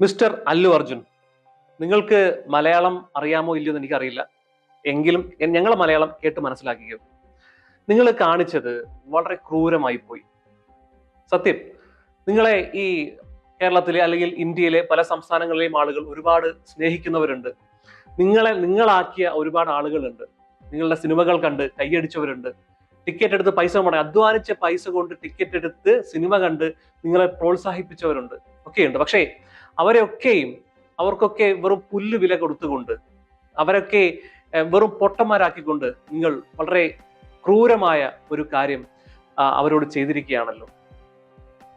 Mister Allu Arjun നിങ്ങൾക്ക് മലയാളം അറിയാമോ ഇല്ലയോ എന്ന് എനിക്കറിയില്ല. എങ്കിലും ഞങ്ങളെ മലയാളം കേട്ട് മനസ്സിലാക്കിയോ നിങ്ങൾ കാണിച്ചത് വളരെ ക്രൂരമായി പോയി. സത്യം നിങ്ങളെ ഈ കേരളത്തിലെ അല്ലെങ്കിൽ ഇന്ത്യയിലെ പല സംസ്ഥാനങ്ങളിലെയും ആളുകൾ ഒരുപാട് സ്നേഹിക്കുന്നവരുണ്ട്. നിങ്ങളെ നിങ്ങളാക്കിയ ഒരുപാട് ആളുകളുണ്ട്. നിങ്ങളുടെ സിനിമകൾ കണ്ട് കൈയടിച്ചവരുണ്ട്. ടിക്കറ്റ് എടുത്ത് പൈസ മുടങ്ങി അധ്വാനിച്ച പൈസ കൊണ്ട് ടിക്കറ്റ് എടുത്ത് സിനിമ കണ്ട് നിങ്ങളെ പ്രോത്സാഹിപ്പിച്ചവരുണ്ട്. ഒക്കെയുണ്ട്. പക്ഷേ അവരെയൊക്കെയും അവർക്കൊക്കെ വെറും പുല്ല് വില കൊടുത്തുകൊണ്ട് അവരൊക്കെ വെറും പൊട്ടന്മാരാക്കിക്കൊണ്ട് നിങ്ങൾ വളരെ ക്രൂരമായ ഒരു കാര്യം അവരോട് ചെയ്തിരിക്കുകയാണല്ലോ.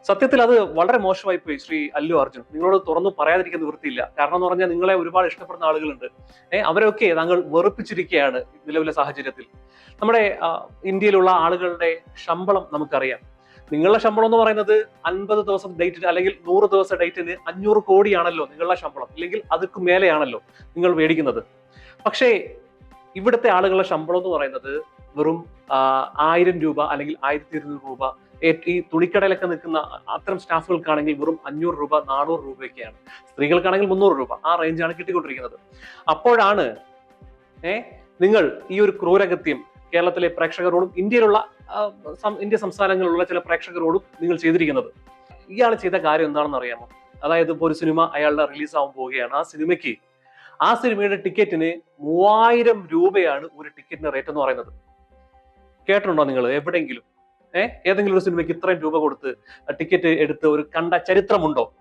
സത്യത്തിൽ അത് വളരെ മോശമായി പോയി ശ്രീ അല്ലു അർജുൻ. നിങ്ങളോട് തുറന്നു പറയാതിരിക്കുന്ന വൃത്തിയില്ല കാരണം എന്ന് പറഞ്ഞാൽ നിങ്ങളെ ഒരുപാട് ഇഷ്ടപ്പെടുന്ന ആളുകളുണ്ട്. ഏഹ് അവരൊക്കെ താങ്കൾ വെറുപ്പിച്ചിരിക്കുകയാണ് നിലവിലെ സാഹചര്യത്തിൽ. നമ്മുടെ ഇന്ത്യയിലുള്ള ആളുകളുടെ ശമ്പളം നമുക്കറിയാം. നിങ്ങളുടെ ശമ്പളം എന്ന് പറയുന്നത് അൻപത് ദിവസം ഡേറ്റിന് അല്ലെങ്കിൽ നൂറ് ദിവസം ഡേറ്റിന് അഞ്ഞൂറ് കോടിയാണല്ലോ നിങ്ങളുടെ ശമ്പളം. അല്ലെങ്കിൽ അതിക്ക് മേലെയാണല്ലോ നിങ്ങൾ മേടിക്കുന്നത്. പക്ഷേ ഇവിടുത്തെ ആളുകളുടെ ശമ്പളം എന്ന് പറയുന്നത് വെറും ആയിരം രൂപ അല്ലെങ്കിൽ ആയിരത്തി ഇരുന്നൂറ് രൂപ. ഈ തുണിക്കടയിലൊക്കെ നിൽക്കുന്ന അത്തരം സ്റ്റാഫുകൾക്കാണെങ്കിൽ വെറും അഞ്ഞൂറ് രൂപ നാനൂറ് രൂപയൊക്കെയാണ്. സ്ത്രീകൾക്കാണെങ്കിൽ മുന്നൂറ് രൂപ. ആ റേഞ്ചാണ് കിട്ടിക്കൊണ്ടിരിക്കുന്നത്. അപ്പോഴാണ് ഏ നിങ്ങൾ ഈ ഒരു ക്രൂരകൃത്യം കേരളത്തിലെ പ്രേക്ഷകരോടും ഇന്ത്യയിലുള്ള ഇന്ത്യ സംസ്ഥാനങ്ങളിലുള്ള ചില പ്രേക്ഷകരോടും നിങ്ങൾ ചെയ്തിരിക്കുന്നത്. ഇയാൾ ചെയ്ത കാര്യം എന്താണെന്ന് അറിയാമോ? അതായത് ഇപ്പോൾ ഒരു സിനിമ അയാളുടെ റിലീസ് ആവാൻ പോവുകയാണ്. ആ സിനിമയ്ക്ക് ആ സിനിമയുടെ ടിക്കറ്റിന് മൂവായിരം രൂപയാണ് ഒരു ടിക്കറ്റിന്റെ റേറ്റ് എന്ന് പറയുന്നത്. കേട്ടിട്ടുണ്ടോ നിങ്ങൾ എവിടെയെങ്കിലും? ഏഹ് ഏതെങ്കിലും ഒരു സിനിമയ്ക്ക് ഇത്രയും രൂപ കൊടുത്ത് ടിക്കറ്റ് എടുത്ത് ഒരു കണ്ട ചരിത്രമുണ്ടോ?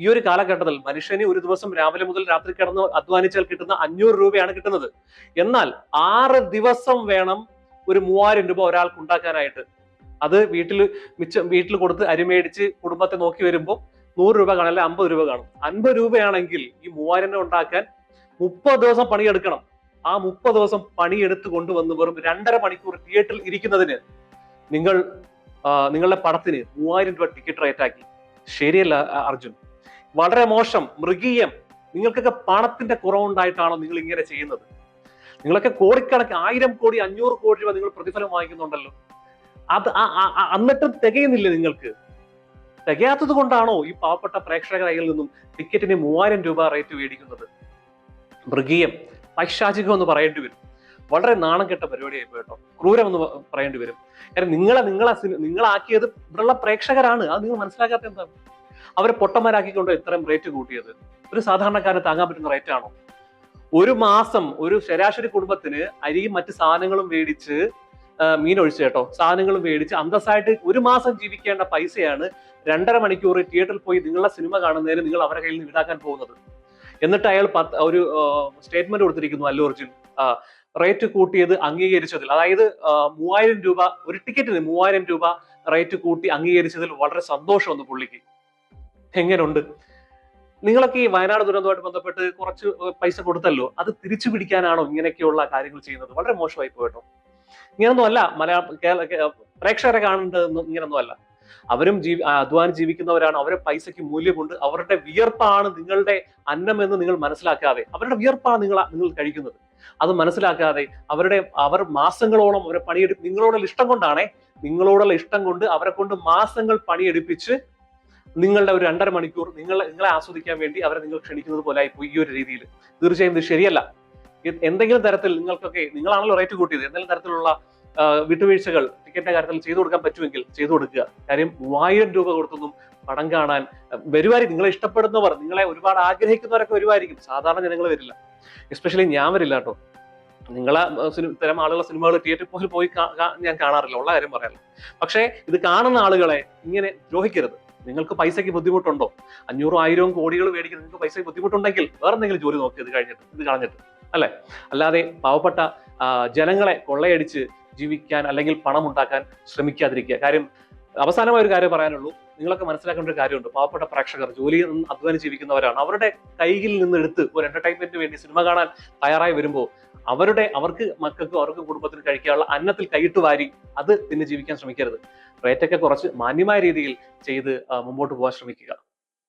ഈ ഒരു കാലഘട്ടത്തിൽ മനുഷ്യന് ഒരു ദിവസം രാവിലെ മുതൽ രാത്രി കിടന്ന് അധ്വാനിച്ചാൽ കിട്ടുന്ന അഞ്ഞൂറ് രൂപയാണ് കിട്ടുന്നത്. എന്നാൽ ആറ് ദിവസം വേണം ഒരു മൂവായിരം രൂപ ഒരാൾക്ക് ഉണ്ടാക്കാനായിട്ട്. അത് വീട്ടിൽ മിച്ചം വീട്ടിൽ കൊടുത്ത് അരിമേടിച്ച് കുടുംബത്തെ നോക്കി വരുമ്പോൾ നൂറ് രൂപ കാണും അല്ലെ അമ്പത് രൂപ കാണും. അൻപത് രൂപയാണെങ്കിൽ ഈ മൂവായിരം രൂപ ഉണ്ടാക്കാൻ മുപ്പത് ദിവസം പണിയെടുക്കണം. ആ മുപ്പത് ദിവസം പണിയെടുത്ത് കൊണ്ടുവന്ന് വെറും രണ്ടര മണിക്കൂർ തിയേറ്ററിൽ ഇരിക്കുന്നതിന് നിങ്ങൾ നിങ്ങളുടെ പടത്തിന് മൂവായിരം രൂപ ടിക്കറ്റ് റേറ്റ് ആക്കി. ശരിയല്ല അർജുൻ? വളരെ മോശം മൃഗീയം. നിങ്ങൾക്കൊക്കെ പണത്തിന്റെ കുറവുണ്ടായിട്ടാണോ നിങ്ങൾ ഇങ്ങനെ ചെയ്യുന്നത്? നിങ്ങളൊക്കെ കോടിക്കണക്ക് ആയിരം കോടി അഞ്ഞൂറ് കോടി രൂപ നിങ്ങൾ പ്രതിഫലം വാങ്ങിക്കുന്നുണ്ടല്ലോ. അത് എന്നിട്ടും തികയുന്നില്ലേ നിങ്ങൾക്ക്? തികയാത്തത് കൊണ്ടാണോ ഈ പാവപ്പെട്ട പ്രേക്ഷകരുടെ കയ്യിൽ നിന്നും ടിക്കറ്റിന് മൂവായിരം രൂപ റേറ്റ് മേടിക്കുന്നത്? മൃഗീയം പൈശാചികം എന്ന് പറയേണ്ടി വരും. വളരെ നാണം കെട്ട പരിപാടിയായി പോയിട്ടോ ക്രൂരം എന്ന് പറയേണ്ടി വരും. കാരണം നിങ്ങളെ നിങ്ങളെ നിങ്ങളാക്കിയത് ഇവിടെയുള്ള പ്രേക്ഷകരാണ്. അത് നിങ്ങൾ മനസ്സിലാക്കാത്ത എന്താണ്? അവരെ പൊട്ടന്മാരാക്കിക്കൊണ്ട് ഇത്രയും റേറ്റ് കൂട്ടിയത്. ഒരു സാധാരണക്കാരന് താങ്ങാൻ പറ്റുന്ന റേറ്റ് ആണോ? ഒരു മാസം ഒരു ശരാശരി കുടുംബത്തിന് അരിയും മറ്റ് സാധനങ്ങളും മേടിച്ച് മീൻ ഒഴിച്ച് കേട്ടോ. സാധനങ്ങളും മേടിച്ച് അന്തസ്സായിട്ട് ഒരു മാസം ജീവിക്കേണ്ട പൈസയാണ് രണ്ടര മണിക്കൂർ തിയേറ്ററിൽ പോയി നിങ്ങളുടെ സിനിമ കാണുന്നതിന് നിങ്ങൾ അവരുടെ കയ്യിൽ നിന്ന് ഈടാക്കാൻ പോകുന്നത്. എന്നിട്ട് അയാൾ പത്ത് ഒരു സ്റ്റേറ്റ്മെന്റ് കൊടുത്തിരിക്കുന്നു അല്ലു അർജുൻ. റേറ്റ് കൂട്ടിയത് അംഗീകരിച്ചതിൽ. അതായത് മൂവായിരം രൂപ ഒരു ടിക്കറ്റിന് മൂവായിരം രൂപ റേറ്റ് കൂട്ടി അംഗീകരിച്ചതിൽ വളരെ സന്തോഷം സന്തോഷമുണ്ട് പുള്ളിക്ക്. എങ്ങനെയുണ്ട് നിങ്ങളൊക്കെ ഈ വയനാട് ദുരന്തവുമായിട്ട് ബന്ധപ്പെട്ട് കുറച്ച് പൈസ കൊടുത്തല്ലോ. അത് തിരിച്ചു പിടിക്കാനാണോ ഇങ്ങനെയൊക്കെയുള്ള കാര്യങ്ങൾ ചെയ്യുന്നത്? വളരെ മോശമായി പോയിട്ടോ? ഇങ്ങനൊന്നും അല്ല മലയാള പ്രേക്ഷകരെ കാണേണ്ടത് ഇങ്ങനൊന്നും അല്ല അവരും ജീവി അധ്വാനം ജീവിക്കുന്നവരാണ്. അവരെ പൈസയ്ക്ക് മൂല്യമുണ്ട്. അവരുടെ വിയർപ്പാണ് നിങ്ങളുടെ അന്നം എന്ന് നിങ്ങൾ മനസ്സിലാക്കാതെ അവരുടെ വിയർപ്പാണ് നിങ്ങൾ നിങ്ങൾ കഴിക്കുന്നത്. അത് മനസ്സിലാക്കാതെ അവരുടെ അവർ മാസങ്ങളോളം അവരെ പണിയെടുപ്പ് നിങ്ങളോടുള്ള ഇഷ്ടം കൊണ്ടാണേ നിങ്ങളോടുള്ള ഇഷ്ടം കൊണ്ട് അവരെ കൊണ്ട് മാസങ്ങൾ പണിയെടുപ്പിച്ച് നിങ്ങളുടെ ഒരു രണ്ടര മണിക്കൂർ നിങ്ങൾ നിങ്ങളെ ആസ്വദിക്കാൻ വേണ്ടി അവരെ നിങ്ങൾ ക്ഷണിക്കുന്നത് പോലെ ആയിപ്പോയി ഈ ഒരു രീതിയിൽ. തീർച്ചയായും ഇത് ശരിയല്ല. എന്തെങ്കിലും തരത്തിൽ നിങ്ങൾക്കൊക്കെ നിങ്ങളാണല്ലോ റേറ്റ് കൂട്ടിയത്. എന്തെങ്കിലും തരത്തിലുള്ള വിട്ടുവീഴ്ചകൾ ടിക്കറ്റിന്റെ കാര്യത്തിൽ ചെയ്തു കൊടുക്കാൻ പറ്റുമെങ്കിൽ ചെയ്തു കൊടുക്കുക. കാര്യം മൂവായിരം രൂപ കൊടുത്തൊന്നും പടം കാണാൻ വരുമായിരിക്കും നിങ്ങളെ ഇഷ്ടപ്പെടുന്നവർ നിങ്ങളെ ഒരുപാട് ആഗ്രഹിക്കുന്നവരൊക്കെ വരുമായിരിക്കും സാധാരണ ജനങ്ങൾ വരില്ല. എസ്പെഷ്യലി ഞാൻ വരില്ല കേട്ടോ. നിങ്ങളെ സിനിമ ഇത്തരം ആളുകളെ സിനിമകൾ തിയേറ്ററിൽ പോയി പോയി ഞാൻ കാണാറില്ല. ഉള്ള കാര്യം പറയാറില്ല. പക്ഷേ ഇത് കാണുന്ന ആളുകളെ ഇങ്ങനെ ദ്രോഹിക്കരുത്. നിങ്ങൾക്ക് പൈസയ്ക്ക് ബുദ്ധിമുട്ടുണ്ടോ? അഞ്ഞൂറും ആയിരവും കോടികൾ മേടിക്കാൻ നിങ്ങൾക്ക് പൈസയ്ക്ക് ബുദ്ധിമുട്ടുണ്ടെങ്കിൽ വേറെ എന്തെങ്കിലും ജോലി നോക്കി ഇത് കഴിഞ്ഞിട്ട് ഇത് കളഞ്ഞിട്ട് അല്ലേ? അല്ലാതെ പാവപ്പെട്ട ജനങ്ങളെ കൊള്ളയടിച്ച് ജീവിക്കാൻ അല്ലെങ്കിൽ പണം ഉണ്ടാക്കാൻ ശ്രമിക്കാതിരിക്കുക. കാര്യം അവസാനമായ ഒരു കാര്യം പറയാനുള്ളൂ. നിങ്ങളൊക്കെ മനസ്സിലാക്കേണ്ട ഒരു കാര്യമുണ്ട്. പാവപ്പെട്ട പ്രേക്ഷകർ ജോലി അധ്വാനിച്ച് ജീവിക്കുന്നവരാണ്. അവരുടെ കയ്യിൽ നിന്ന് എടുത്ത് ഒരു എന്റർടൈൻമെന്റിന് വേണ്ടി സിനിമ കാണാൻ തയ്യാറായി വരുമ്പോൾ അവരുടെ അവർക്ക് മക്കൾക്കും അവർക്ക് കുടുംബത്തിന് കഴിക്കാനുള്ള അന്നത്തിൽ കൈയിട്ട് വാരി അത് പിന്നെ ജീവിക്കാൻ ശ്രമിക്കരുത്. റേറ്റൊക്കെ കുറച്ച് മാന്യമായ രീതിയിൽ ചെയ്ത് മുമ്പോട്ട് പോകാൻ ശ്രമിക്കുക.